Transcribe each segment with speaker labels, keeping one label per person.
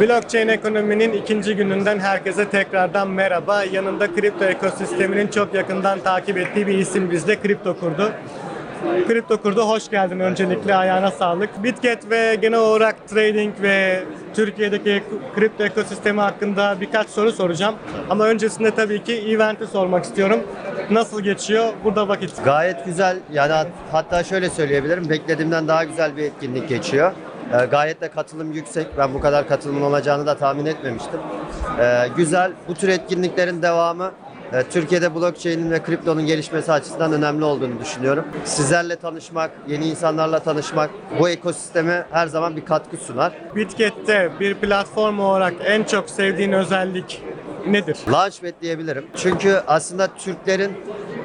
Speaker 1: Blockchain ekonominin ikinci gününden herkese tekrardan merhaba. Yanında kripto ekosisteminin çok yakından takip ettiği bir isim bizde kripto kurdu. Kripto kurdu hoş geldin öncelikle ayağına sağlık. Bitget ve genel olarak trading ve Türkiye'deki kripto ekosistemi hakkında birkaç soru soracağım. Ama öncesinde tabii ki event'i sormak istiyorum. Nasıl geçiyor? Burada vakit.
Speaker 2: Gayet güzel yani hat- hatta şöyle söyleyebilirim beklediğimden daha güzel bir etkinlik geçiyor. Ee, gayet de katılım yüksek. Ben bu kadar katılımın olacağını da tahmin etmemiştim. Ee, güzel. Bu tür etkinliklerin devamı e, Türkiye'de blockchain'in ve kriptonun gelişmesi açısından önemli olduğunu düşünüyorum. Sizlerle tanışmak, yeni insanlarla tanışmak bu ekosisteme her zaman bir katkı sunar.
Speaker 1: Bitget'te bir platform olarak en çok sevdiğin özellik nedir?
Speaker 2: Launchpad diyebilirim. Çünkü aslında Türklerin,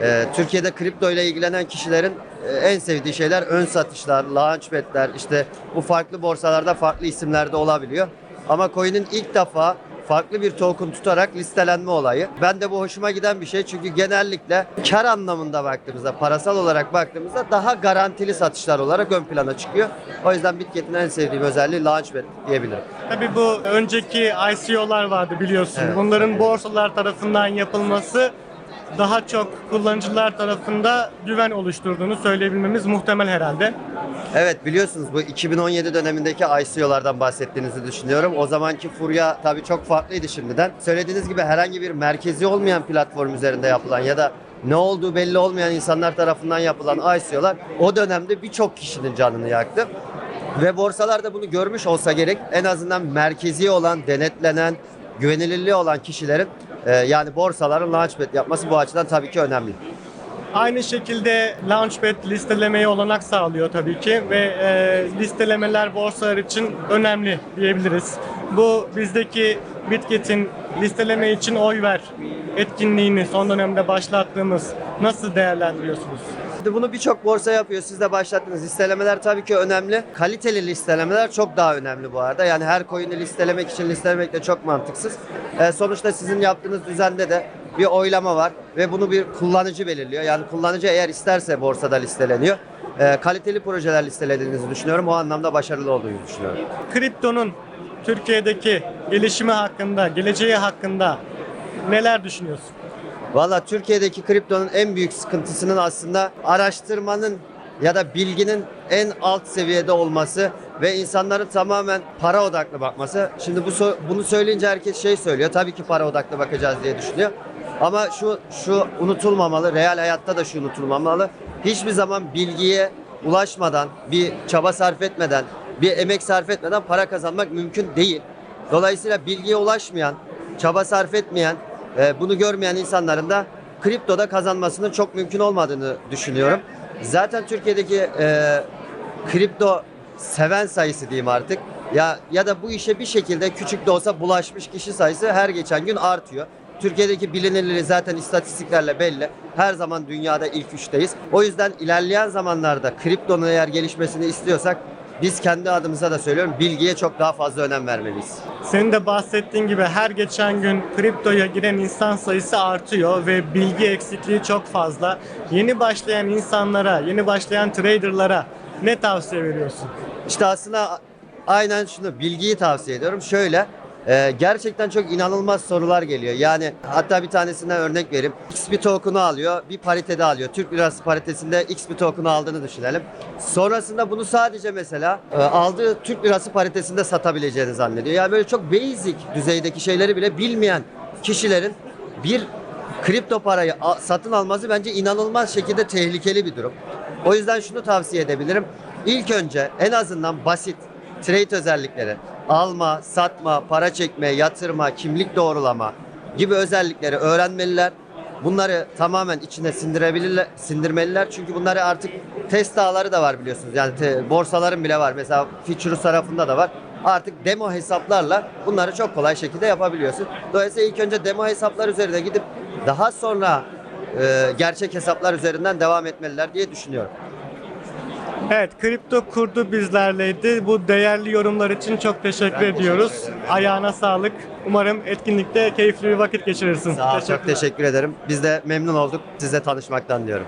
Speaker 2: e, Türkiye'de kripto ile ilgilenen kişilerin en sevdiği şeyler ön satışlar, launchpad'ler, işte bu farklı borsalarda farklı isimlerde olabiliyor. Ama coin'in ilk defa farklı bir token tutarak listelenme olayı. Ben de bu hoşuma giden bir şey çünkü genellikle kar anlamında baktığımızda, parasal olarak baktığımızda daha garantili satışlar olarak ön plana çıkıyor. O yüzden Bitget'in en sevdiğim özelliği Launchpad diyebilirim.
Speaker 1: Tabii bu önceki ICO'lar vardı biliyorsun.
Speaker 2: Evet.
Speaker 1: Bunların borsalar tarafından yapılması daha çok kullanıcılar tarafında güven oluşturduğunu söyleyebilmemiz muhtemel herhalde.
Speaker 2: Evet biliyorsunuz bu 2017 dönemindeki ICO'lardan bahsettiğinizi düşünüyorum. O zamanki furya tabii çok farklıydı şimdiden. Söylediğiniz gibi herhangi bir merkezi olmayan platform üzerinde yapılan ya da ne olduğu belli olmayan insanlar tarafından yapılan ICO'lar o dönemde birçok kişinin canını yaktı. Ve borsalar da bunu görmüş olsa gerek en azından merkezi olan, denetlenen, güvenilirliği olan kişilerin e, yani borsaların launchpad yapması bu açıdan tabii ki önemli.
Speaker 1: Aynı şekilde Launchpad listelemeye olanak sağlıyor tabii ki ve e, listelemeler borsalar için önemli diyebiliriz. Bu bizdeki Bitget'in listeleme için oy ver etkinliğini son dönemde başlattığımız nasıl değerlendiriyorsunuz?
Speaker 2: Şimdi Bunu birçok borsa yapıyor. Siz de başlattınız. Listelemeler tabii ki önemli. Kaliteli listelemeler çok daha önemli bu arada. Yani her coin'i listelemek için listelemek de çok mantıksız. Ee, sonuçta sizin yaptığınız düzende de bir oylama var ve bunu bir kullanıcı belirliyor. Yani kullanıcı eğer isterse borsada listeleniyor. Ee, kaliteli projeler listelediğinizi düşünüyorum. O anlamda başarılı olduğunu düşünüyorum.
Speaker 1: Kriptonun Türkiye'deki gelişimi hakkında, geleceği hakkında neler düşünüyorsun?
Speaker 2: Valla Türkiye'deki kriptonun en büyük sıkıntısının aslında araştırmanın ya da bilginin en alt seviyede olması ve insanların tamamen para odaklı bakması. Şimdi bu bunu söyleyince herkes şey söylüyor. Tabii ki para odaklı bakacağız diye düşünüyor. Ama şu şu unutulmamalı. Real hayatta da şu unutulmamalı. Hiçbir zaman bilgiye ulaşmadan, bir çaba sarf etmeden, bir emek sarf etmeden para kazanmak mümkün değil. Dolayısıyla bilgiye ulaşmayan, çaba sarf etmeyen, e, bunu görmeyen insanların da kriptoda kazanmasının çok mümkün olmadığını düşünüyorum. Zaten Türkiye'deki e, kripto seven sayısı diyeyim artık ya ya da bu işe bir şekilde küçük de olsa bulaşmış kişi sayısı her geçen gün artıyor. Türkiye'deki bilinirliği zaten istatistiklerle belli. Her zaman dünyada ilk üçteyiz. O yüzden ilerleyen zamanlarda kriptonun eğer gelişmesini istiyorsak biz kendi adımıza da söylüyorum bilgiye çok daha fazla önem vermeliyiz.
Speaker 1: Senin de bahsettiğin gibi her geçen gün kriptoya giren insan sayısı artıyor ve bilgi eksikliği çok fazla. Yeni başlayan insanlara, yeni başlayan traderlara ne tavsiye veriyorsun?
Speaker 2: İşte aslında aynen şunu bilgiyi tavsiye ediyorum. Şöyle e, gerçekten çok inanılmaz sorular geliyor. Yani hatta bir tanesinden örnek vereyim. X bir token'u alıyor, bir paritede alıyor. Türk lirası paritesinde X bir token'u aldığını düşünelim. Sonrasında bunu sadece mesela e, aldığı Türk lirası paritesinde satabileceğini zannediyor. Yani böyle çok basic düzeydeki şeyleri bile bilmeyen kişilerin bir kripto parayı satın alması bence inanılmaz şekilde tehlikeli bir durum. O yüzden şunu tavsiye edebilirim. İlk önce en azından basit trade özellikleri, alma, satma, para çekme, yatırma, kimlik doğrulama gibi özellikleri öğrenmeliler. Bunları tamamen içine sindirebilirler, sindirmeliler. Çünkü bunları artık test ağları da var biliyorsunuz. Yani te- borsaların bile var. Mesela Futures tarafında da var. Artık demo hesaplarla bunları çok kolay şekilde yapabiliyorsun. Dolayısıyla ilk önce demo hesaplar üzerine gidip daha sonra e, gerçek hesaplar üzerinden devam etmeliler diye düşünüyorum.
Speaker 1: Evet, kripto kurdu bizlerleydi. Bu değerli yorumlar için çok teşekkür ediyoruz. Ayağına sağlık. Umarım etkinlikte keyifli bir vakit geçirirsin.
Speaker 2: Sağ ol, çok teşekkür ederim. Biz de memnun olduk sizle tanışmaktan diyorum.